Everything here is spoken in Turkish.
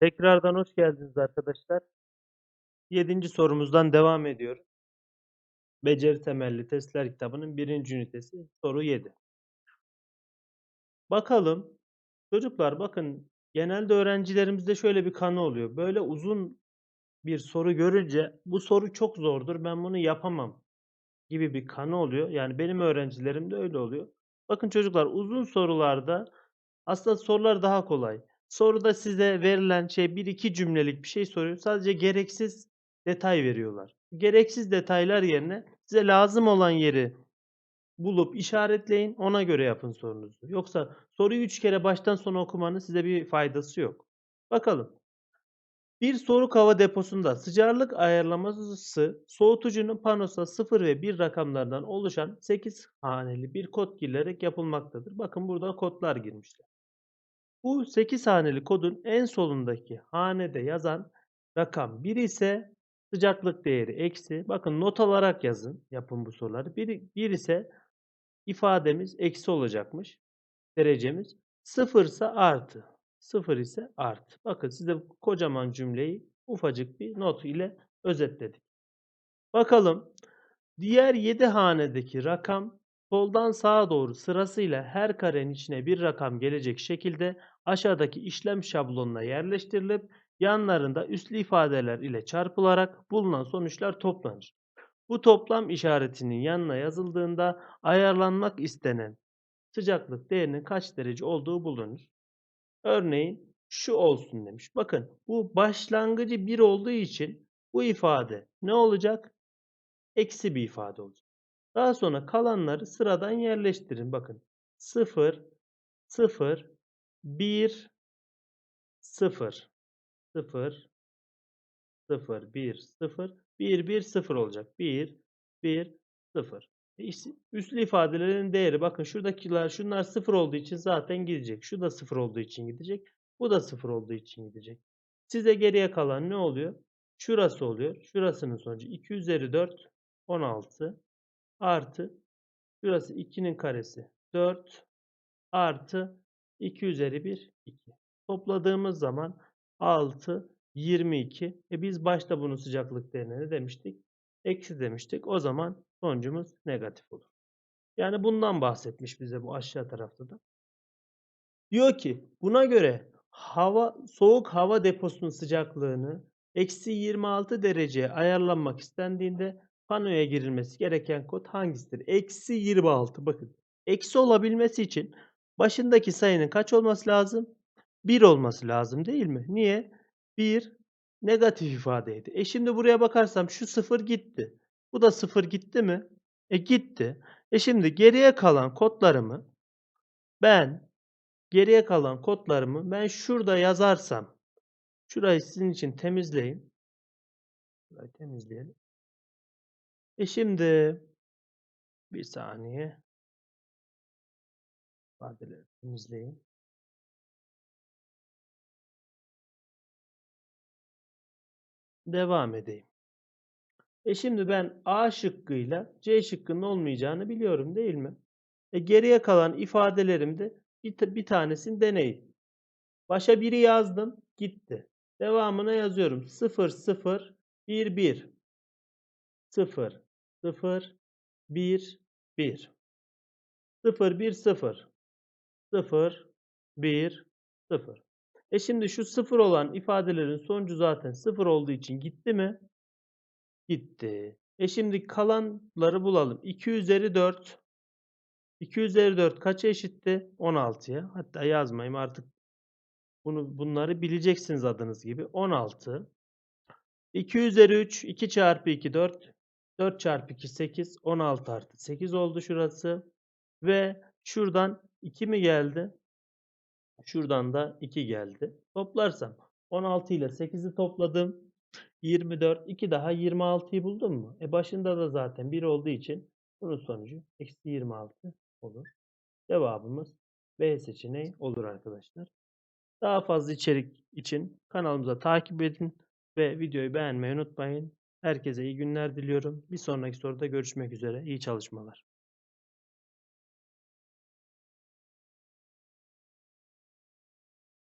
Tekrardan hoş geldiniz arkadaşlar. Yedinci sorumuzdan devam ediyoruz. Beceri temelli testler kitabının birinci ünitesi soru 7. Bakalım çocuklar bakın genelde öğrencilerimizde şöyle bir kanı oluyor. Böyle uzun bir soru görünce bu soru çok zordur ben bunu yapamam gibi bir kanı oluyor. Yani benim öğrencilerim de öyle oluyor. Bakın çocuklar uzun sorularda aslında sorular daha kolay. Soruda size verilen şey bir iki cümlelik bir şey soruyor. Sadece gereksiz detay veriyorlar. Gereksiz detaylar yerine size lazım olan yeri bulup işaretleyin. Ona göre yapın sorunuzu. Yoksa soruyu üç kere baştan sona okumanın size bir faydası yok. Bakalım. Bir soğuk hava deposunda sıcaklık ayarlaması soğutucunun panosuna 0 ve 1 rakamlardan oluşan 8 haneli bir kod girilerek yapılmaktadır. Bakın burada kodlar girmişler. Bu 8 haneli kodun en solundaki hanede yazan rakam 1 ise sıcaklık değeri eksi. Bakın not alarak yazın. Yapın bu soruları. 1, 1 ise ifademiz eksi olacakmış. Derecemiz. 0 ise artı. 0 ise artı. Bakın size kocaman cümleyi ufacık bir not ile özetledik. Bakalım diğer 7 hanedeki rakam soldan sağa doğru sırasıyla her karenin içine bir rakam gelecek şekilde aşağıdaki işlem şablonuna yerleştirilip yanlarında üslü ifadeler ile çarpılarak bulunan sonuçlar toplanır. Bu toplam işaretinin yanına yazıldığında ayarlanmak istenen sıcaklık değerinin kaç derece olduğu bulunur. Örneğin şu olsun demiş. Bakın bu başlangıcı 1 olduğu için bu ifade ne olacak? Eksi bir ifade olacak. Daha sonra kalanları sıradan yerleştirin. Bakın 0, 0, 1, 0, 0, 0, 1, 0, 1, 1, 0 olacak. 1, 1, 0. İşte üslü ifadelerin değeri bakın şuradakiler şunlar 0 olduğu için zaten gidecek. Şu da 0 olduğu için gidecek. Bu da 0 olduğu için gidecek. Size geriye kalan ne oluyor? Şurası oluyor. Şurasının sonucu 2 üzeri 4 16 artı şurası 2'nin karesi 4 artı 2 üzeri 1 2. Topladığımız zaman 6 22. E biz başta bunun sıcaklık değerine ne demiştik? Eksi demiştik. O zaman sonucumuz negatif olur. Yani bundan bahsetmiş bize bu aşağı tarafta da. Diyor ki buna göre hava soğuk hava deposunun sıcaklığını eksi 26 dereceye ayarlanmak istendiğinde panoya girilmesi gereken kod hangisidir? Eksi 26 bakın. Eksi olabilmesi için başındaki sayının kaç olması lazım? 1 olması lazım değil mi? Niye? 1 negatif ifadeydi. E şimdi buraya bakarsam şu 0 gitti. Bu da 0 gitti mi? E gitti. E şimdi geriye kalan kodlarımı ben geriye kalan kodlarımı ben şurada yazarsam şurayı sizin için temizleyin. Şurayı temizleyelim. E şimdi bir saniye ifadeleri temizleyin. Devam edeyim. E şimdi ben A şıkkıyla C şıkkının olmayacağını biliyorum değil mi? E geriye kalan ifadelerimde bir, bir tanesini deneyin. Başa biri yazdım. Gitti. Devamına yazıyorum. 0, 0, 1, 1. 0, 0, 1, 1. 0, 1, 0. 0, 1, 0. E şimdi şu 0 olan ifadelerin sonucu zaten 0 olduğu için gitti mi? Gitti. E şimdi kalanları bulalım. 2 üzeri 4. 2 üzeri 4 kaça eşitti? 16'ya. Hatta yazmayayım artık. Bunu, bunları bileceksiniz adınız gibi. 16. 2 üzeri 3. 2 çarpı 2 4. 4 çarpı 2 8. 16 artı 8 oldu şurası. Ve şuradan 2 mi geldi? Şuradan da 2 geldi. Toplarsam 16 ile 8'i topladım. 24. 2 daha 26'yı buldum mu? E başında da zaten 1 olduğu için bunun sonucu eksi 26 olur. Cevabımız B seçeneği olur arkadaşlar. Daha fazla içerik için kanalımıza takip edin ve videoyu beğenmeyi unutmayın. Herkese iyi günler diliyorum. Bir sonraki soruda görüşmek üzere. İyi çalışmalar.